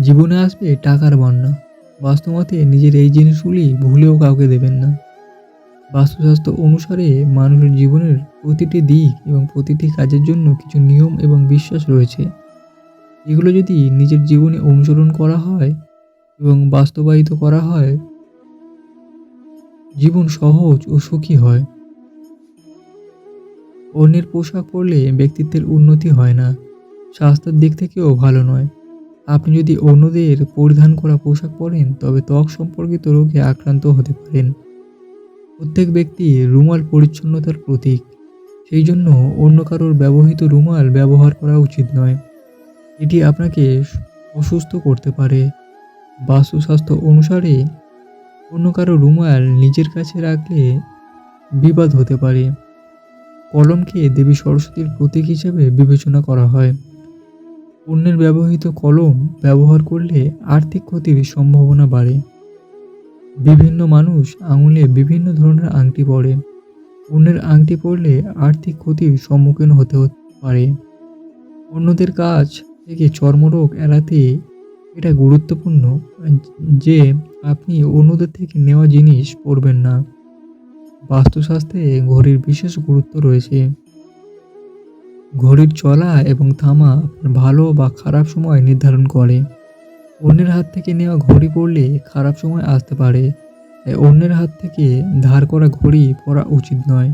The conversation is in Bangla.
জীবনে আসবে টাকার বন্যা। বাস্তবতে নিজের এই জিনিসগুলি ভুলেও কাউকে দেবেন না। বাস্তুশাস্ত্র অনুসারে মানুষের জীবনের প্রতিটি দিক এবং প্রতিটি কাজের জন্য কিছু নিয়ম এবং বিশ্বাস রয়েছে। এগুলো যদি নিজের জীবনে অনুসরণ করা হয় এবং বাস্তবায়িত করা হয়, জীবন সহজ ও সুখী হয়। অন্যের পোশাক পরলে ব্যক্তিত্বের উন্নতি হয় না। স্বাস্থ্যের দিক থেকেও ভালো নয়। আপনি যদি অন্যদের পরিধান করা পোশাক পরেন, তবে ত্বক সম্পর্কিত রোগে আক্রান্ত হতে পারেন। প্রত্যেক ব্যক্তি রুমাল পরিচ্ছন্নতার প্রতীক। সেই জন্য অন্য কারোর ব্যবহৃত রুমাল ব্যবহার করা উচিত নয়। এটি আপনাকে অসুস্থ করতে পারে। বাস্তুস্বাস্থ্য অনুসারে অন্য কারও রুমাল নিজের কাছে রাখলে বিবাদ হতে পারে। কলমকে দেবী সরস্বতীর প্রতীক হিসেবে বিবেচনা করা হয়। অন্যের ব্যবহৃত কলম ব্যবহার করলে আর্থিক ক্ষতির সম্ভাবনা বাড়ে। বিভিন্ন মানুষ আঙুলে বিভিন্ন ধরনের আংটি পরে। অন্যের আংটি পরলে আর্থিক ক্ষতির সম্মুখীন হতে পারে। অন্যদের কাছ থেকে চর্মরোগ এড়াতে এটা গুরুত্বপূর্ণ, যে আপনি অন্যদের থেকে নেওয়া জিনিস পরবেন না। বাস্তুশাস্ত্রে ঘড়ির বিশেষ গুরুত্ব রয়েছে। ঘড়ির চলা এবং থামা আপনার ভালো বা খারাপ সময় নির্ধারণ করে। অন্যের হাত থেকে নেওয়া ঘড়ি পড়লে খারাপ সময় আসতে পারে। তাই অন্যের হাত থেকে ধার করা ঘড়ি পরা উচিত নয়।